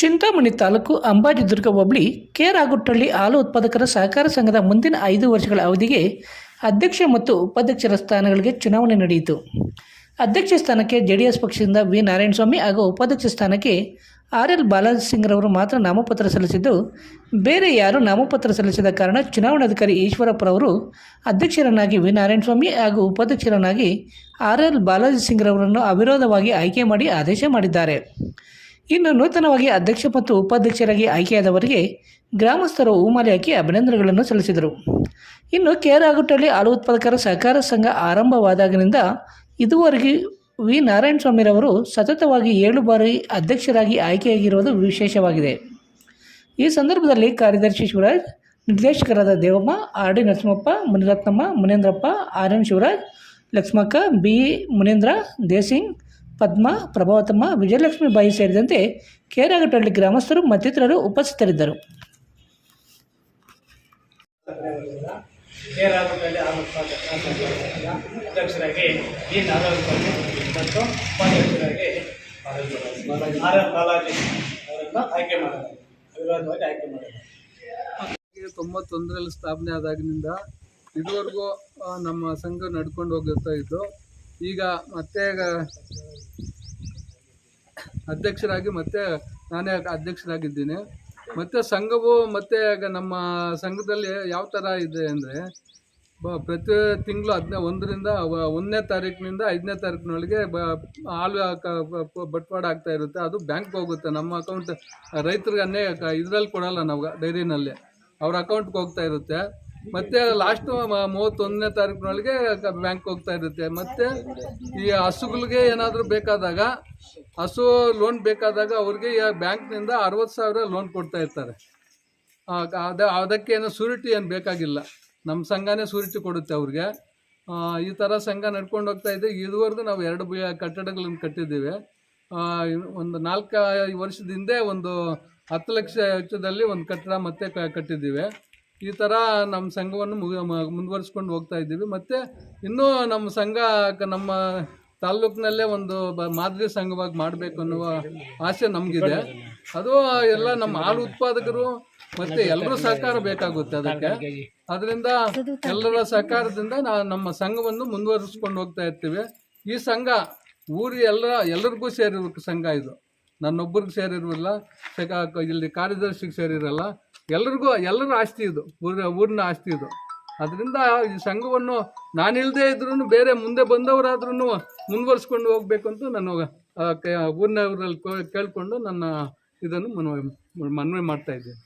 ಚಿಂತಾಮಣಿ ತಾಲೂಕು ಅಂಬಾಜಿದುರ್ಗ ಹೋಬಳಿ K ರಾಗುಟ್ಟಳ್ಳಿ ಹಾಲು ಉತ್ಪಾದಕರ ಸಹಕಾರ ಸಂಘದ ಮುಂದಿನ ಐದು ವರ್ಷಗಳ ಅವಧಿಗೆ ಅಧ್ಯಕ್ಷ ಮತ್ತು ಉಪಾಧ್ಯಕ್ಷರ ಸ್ಥಾನಗಳಿಗೆ ಚುನಾವಣೆ ನಡೆಯಿತು. ಅಧ್ಯಕ್ಷ ಸ್ಥಾನಕ್ಕೆ ಜೆಡಿಎಸ್ ಪಕ್ಷದಿಂದ ವಿ. ನಾರಾಯಣಸ್ವಾಮಿ ಹಾಗೂ ಉಪಾಧ್ಯಕ್ಷ ಸ್ಥಾನಕ್ಕೆ ಆರ್. ಎಲ್. ಬಾಲಾಜಿ ಸಿಂಗ್ರವರು ಮಾತ್ರ ನಾಮಪತ್ರ ಸಲ್ಲಿಸಿದ್ದು, ಬೇರೆ ಯಾರು ನಾಮಪತ್ರ ಸಲ್ಲಿಸಿದ ಕಾರಣ ಚುನಾವಣಾಧಿಕಾರಿ ಈಶ್ವರಪ್ಪರವರು ಅಧ್ಯಕ್ಷರನ್ನಾಗಿ ವಿ. ನಾರಾಯಣಸ್ವಾಮಿ ಹಾಗೂ ಉಪಾಧ್ಯಕ್ಷರನ್ನಾಗಿ ಆರ್. ಎಲ್. ಬಾಲಾಜಿ ಸಿಂಗ್ರವರನ್ನು ಅವಿರೋಧವಾಗಿ ಆಯ್ಕೆ ಮಾಡಿ ಆದೇಶ ಮಾಡಿದ್ದಾರೆ. ಇನ್ನು ನೂತನವಾಗಿ ಅಧ್ಯಕ್ಷ ಮತ್ತು ಉಪಾಧ್ಯಕ್ಷರಾಗಿ ಆಯ್ಕೆಯಾದವರಿಗೆ ಗ್ರಾಮಸ್ಥರು ಹೂಮಾಲೆ ಹಾಕಿ ಅಭಿನಂದನೆಗಳನ್ನು ಸಲ್ಲಿಸಿದರು. ಇನ್ನು ಕೆ ರಾಗುಟ್ಟಳ್ಳಿ ಹಾಲು ಉತ್ಪಾದಕರ ಸಹಕಾರ ಸಂಘ ಆರಂಭವಾದಾಗಿನಿಂದ ಇದುವರೆಗೆ ವಿ. ನಾರಾಯಣಸ್ವಾಮಿರವರು ಸತತವಾಗಿ ಏಳು ಬಾರಿ ಅಧ್ಯಕ್ಷರಾಗಿ ಆಯ್ಕೆಯಾಗಿರುವುದು ವಿಶೇಷವಾಗಿದೆ. ಈ ಸಂದರ್ಭದಲ್ಲಿ ಕಾರ್ಯದರ್ಶಿ ಶಿವರಾಜ್, ನಿರ್ದೇಶಕರಾದ Devamma R D Narasimhappa, Muniratnamma, Munendrappa R N Shivaraj, Lakshmakka, B. Munendra, Desingh Padma Prabhavathamma Vijayalakshmi Bai ಸೇರಿದಂತೆ ಕೇರಾಗಟ್ಟಳ್ಳಿ ಗ್ರಾಮಸ್ಥರು ಮತ್ತಿತರರು ಉಪಸ್ಥಿತರಿದ್ದರು. ಕೆ ರಾಘವಲ್ಲಿ ಅಧ್ಯಕ್ಷರಾಗಿ ಈ ನಾರಾಯಣಸ್ವಾಮಿ ಮತ್ತು ಉಪಾಧ್ಯಕ್ಷರಾಗಿ ಆರ್. ಎಲ್ ಬಾಲಾಜಿ ಅವರನ್ನು ಆಯ್ಕೆ ಮಾಡಿದ್ದಾರೆ ಅವಿರೋಧವಾಗಿ ಆಯ್ಕೆ ಮಾಡಿದ್ದಾರೆ ತೊಂಬತ್ತೊಂದರಲ್ಲಿ ಸ್ಥಾಪನೆ ಆದಾಗಿನಿಂದ ಇದುವರೆಗೂ ನಮ್ಮ ಸಂಘ ನಡ್ಕೊಂಡು ಹೋಗುತ್ತಾ ಇದ್ದು ಈಗ ಮತ್ತೆ ಅಧ್ಯಕ್ಷರಾಗಿ ಮತ್ತೆ ನಾನೇ ಅಧ್ಯಕ್ಷರಾಗಿದ್ದೀನಿ. ಮತ್ತು ಸಂಘವು ಮತ್ತೆ ಈಗ ನಮ್ಮ ಸಂಘದಲ್ಲಿ ಯಾವ ಥರ ಇದೆ ಅಂದರೆ, ಬ, ಪ್ರತಿ ತಿಂಗಳು ಹದಿನ, ಒಂದರಿಂದ ಒಂದನೇ ತಾರೀಕಿನಿಂದ ಐದನೇ ತಾರೀಕಿನೊಳಗೆ ಬ, ಹಾಲು ಬಟ್ವಾಡ ಆಗ್ತಾ ಇರುತ್ತೆ. ಅದು ಬ್ಯಾಂಕ್ಗೆ ಹೋಗುತ್ತೆ. ನಮ್ಮ ಅಕೌಂಟ್ ರೈತರಿಗೆ ಅನ್ನೇ ಇದರಲ್ಲಿ ಕೊಡಲ್ಲ ನಾವು ಡೈರಿನಲ್ಲಿ. ಅವ್ರ ಅಕೌಂಟ್ಗೆ ಹೋಗ್ತಾ ಇರುತ್ತೆ. ಮತ್ತೆ ಲಾಸ್ಟ್ ಮೂವತ್ತೊಂದನೇ ತಾರೀಕಿನೊಳಗೆ ಬ್ಯಾಂಕ್ ಹೋಗ್ತಾ ಇರುತ್ತೆ. ಮತ್ತೆ ಈ ಹಸುಗಳಿಗೆ ಏನಾದರೂ ಬೇಕಾದಾಗ, ಹಸು ಲೋನ್ ಬೇಕಾದಾಗ ಅವ್ರಿಗೆ ಬ್ಯಾಂಕ್ನಿಂದ ಅರವತ್ತು ಸಾವಿರ ಲೋನ್ ಕೊಡ್ತಾ ಇರ್ತಾರೆ. ಅದ ಅದಕ್ಕೆ ಏನೋ ಸೂರಿಟಿ ಏನು ಬೇಕಾಗಿಲ್ಲ. ನಮ್ಮ ಸಂಘನೇ ಸೂರಿಟಿ ಕೊಡುತ್ತೆ ಅವ್ರಿಗೆ. ಈ ಥರ ಸಂಘ ನಡ್ಕೊಂಡು ಹೋಗ್ತಾ ಇದೆ. ಇದುವರೆಗೂ ನಾವು ಎರಡು ಕಟ್ಟಡಗಳನ್ನು ಕಟ್ಟಿದ್ದೀವಿ. ಒಂದು ನಾಲ್ಕು ವರ್ಷದ ಹಿಂದೆ ಒಂದು ಹತ್ತು ಲಕ್ಷ ವೆಚ್ಚದಲ್ಲಿ ಒಂದು ಕಟ್ಟಡ ಮತ್ತೆ ಕಟ್ಟಿದ್ದೀವಿ. ಈ ಥರ ನಮ್ಮ ಸಂಘವನ್ನು ಮುಂದುವರಿಸ್ಕೊಂಡು ಹೋಗ್ತಾ ಇದ್ದೀವಿ. ಮತ್ತು ಇನ್ನೂ ನಮ್ಮ ಸಂಘ ನಮ್ಮ ತಾಲ್ಲೂಕಿನಲ್ಲೇ ಒಂದು ಬ, ಮಾದರಿ ಸಂಘವಾಗಿ ಮಾಡಬೇಕು ಅನ್ನುವ ಆಸೆ ನಮಗಿದೆ. ಅದು ಎಲ್ಲ ನಮ್ಮ ಹಾಲು ಉತ್ಪಾದಕರು ಮತ್ತು ಎಲ್ಲರೂ ಸಹಕಾರ ಬೇಕಾಗುತ್ತೆ ಅದಕ್ಕೆ. ಅದರಿಂದ ಎಲ್ಲರ ಸಹಕಾರದಿಂದ ನಾವು ನಮ್ಮ ಸಂಘವನ್ನು ಮುಂದುವರಿಸ್ಕೊಂಡು ಹೋಗ್ತಾ ಇರ್ತೀವಿ. ಈ ಸಂಘ ಊರಿ ಎಲ್ಲ ಎಲ್ಲರಿಗೂ ಸೇರಿರೋ ಸಂಘ ಇದು. ನನ್ನೊಬ್ಬರಿಗೆ ಸೇರಿರಲ್ಲ ಸೆಕ ಇಲ್ಲಿ ಕಾರ್ಯದರ್ಶಿಗೆ ಸೇರಿರಲ್ಲ. ಎಲ್ರಿಗೂ, ಎಲ್ಲರ ಆಸ್ತಿ ಇದು ಊರ ಊರಿನ ಆಸ್ತಿ ಇದು. ಅದರಿಂದ ಈ ಸಂಘವನ್ನು ನಾನಿಲ್ಲದೆ ಇದ್ರೂ ಬೇರೆ ಮುಂದೆ ಬಂದವರಾದ್ರೂ ಮುಂದುವರ್ಸ್ಕೊಂಡು ಹೋಗಬೇಕು ಅಂತ ನಾನು ಊರಿನವ್ರಲ್ಲಿ ಕೇಳಿಕೊಂಡು ನನ್ನ ಇದನ್ನು ಮನವಿ ಮನವಿ ಮಾಡ್ತಾ ಇದ್ದೀನಿ.